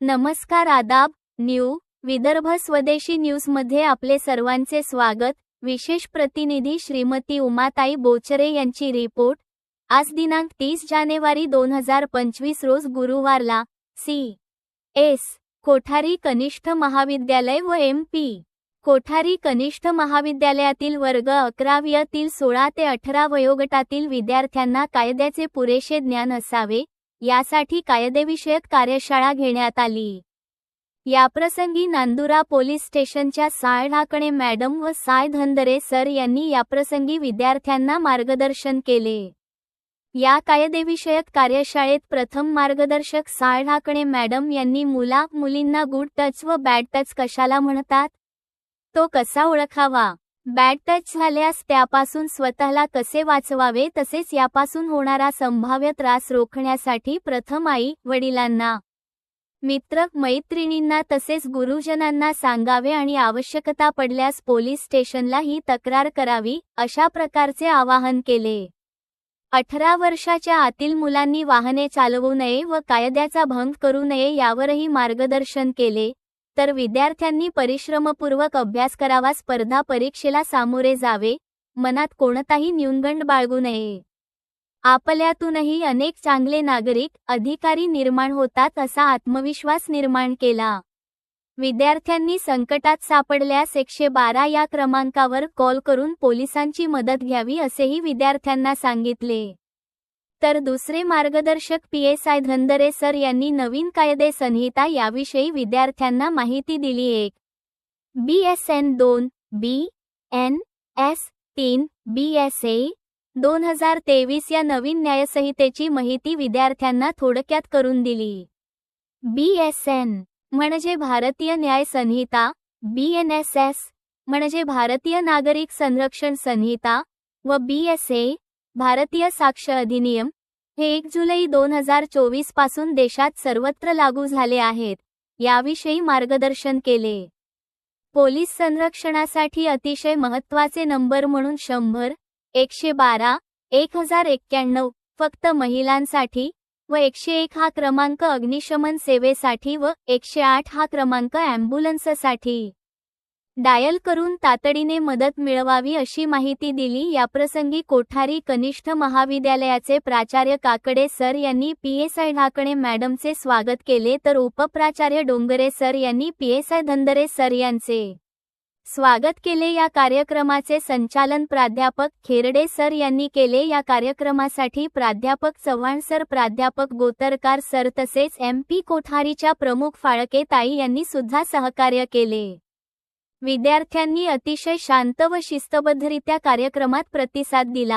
नमस्कार आदाब न्यू विदर्भ स्वदेशी न्यूजमध्ये आपले सर्वांचे स्वागत. विशेष प्रतिनिधी श्रीमती उमाताई बोचरे यांची रिपोर्ट. आज दिनांक तीस जानेवारी दोन हजार पंचवीस रोज गुरुवारला सी. एस. कोठारी कनिष्ठ महाविद्यालय व एम. पी. कोठारी कनिष्ठ महाविद्यालयातील वर्ग अकरावीतील सोळा ते अठरा वयोगटातील विद्यार्थ्यांना कायद्याचे पुरेसे ज्ञान असावे यासाठी कायदेविषयक कार्यशाळा घेण्यात आली. याप्रसंगी नांदुरा पोलीस स्टेशनच्या साय ढाकणे मॅडम व साय धंदरे सर यांनी याप्रसंगी विद्यार्थ्यांना मार्गदर्शन केले. या कायदेविषयक कार्यशाळेत प्रथम मार्गदर्शक साळ ढाकणे मॅडम यांनी मुला मुलींना गुड टच व बॅड टच कशाला म्हणतात? तो कसा ओळखावा? बॅड टच झाल्यास त्यापासून स्वतःला कसे वाचवावे? तसेच यापासून होणारा संभाव्य त्रास रोखण्यासाठी प्रथम आई वडिलांना मित्र मैत्रिणींना तसेच गुरुजनांना सांगावे आणि आवश्यकता पडल्यास पोलीस स्टेशनला ही तक्रार करावी अशा प्रकारचे आवाहन केले. अठरा वर्षाच्या आतील मुलांनी वाहने चालवू नये व कायद्याचा भंग करू नये यावरही मार्गदर्शन केले. तर विद्यार्थ्यांनी परिश्रमपूर्वक अभ्यास करावा स्पर्धा परीक्षेला सामोरे जावे मनात कोणताही न्यूनगंड बाळगू नये. आपल्यातूनही अनेक चांगले नागरिक अधिकारी निर्माण होतात असा आत्मविश्वास निर्माण केला. विद्यार्थ्यांनी संकटात सापडल्यास एकशे बारा या क्रमांकावर कॉल करून पोलिसांची मदत घ्यावी असेही विद्यार्थ्यांना सांगितले. तर दुसरे मार्गदर्शक P S I Dhandare sir यांनी नवीन कायदे संहिता याविषयी विद्यार्थ्यांना माहिती दिली एक. बी एस एन दोन बी एन एस तीन बी एस ए दोन हजार तेवीस या नवीन न्यायसंहितेची माहिती विद्यार्थ्यांना थोडक्यात करून दिली. बी एस एन म्हणजे भारतीय न्याय संहिता बी एन एस एस म्हणजे भारतीय नागरिक संरक्षण संहिता व बी एस ए भारतीय साक्ष अधिनियम हे एक जुलै दोन हजार चोवीसपासून देशात सर्वत्र लागू झाले आहेत याविषयी मार्गदर्शन केले. पोलीस संरक्षणासाठी अतिशय महत्त्वाचे नंबर म्हणून शंभर एकशे बारा एक हजार एक्क्याण्णव फक्त महिलांसाठी व एकशे एक हा क्रमांक अग्निशमन सेवेसाठी व एकशे आठ हा क्रमांक ॲम्ब्युलन्ससाठी. डायल करून तातडीने मदत मिळवावी अशी माहिती दिली. याप्रसंगी कोठारी कनिष्ठ महाविद्यालयाचे प्राचार्य काकडे सर यांनी पीएसआय ढाकणे मॅडमचे स्वागत केले तर उपप्राचार्य डोंगरे सर यांनी पीएसआय धंदरे सर यांचे स्वागत केले. या कार्यक्रमाचे संचालन प्राध्यापक खेरडे सर यांनी केले. या कार्यक्रमासाठी प्राध्यापक चव्हाण सर प्राध्यापक गोतरकार सर तसेच एम पी कोठारीच्या प्रमुख फाळके ताई यांनी सुद्धा सहकार्य केले. विद्यार्थ्यांनी अतिशय शांत व शिस्तबद्धरित्या कार्यक्रमात प्रतिसाद दिला.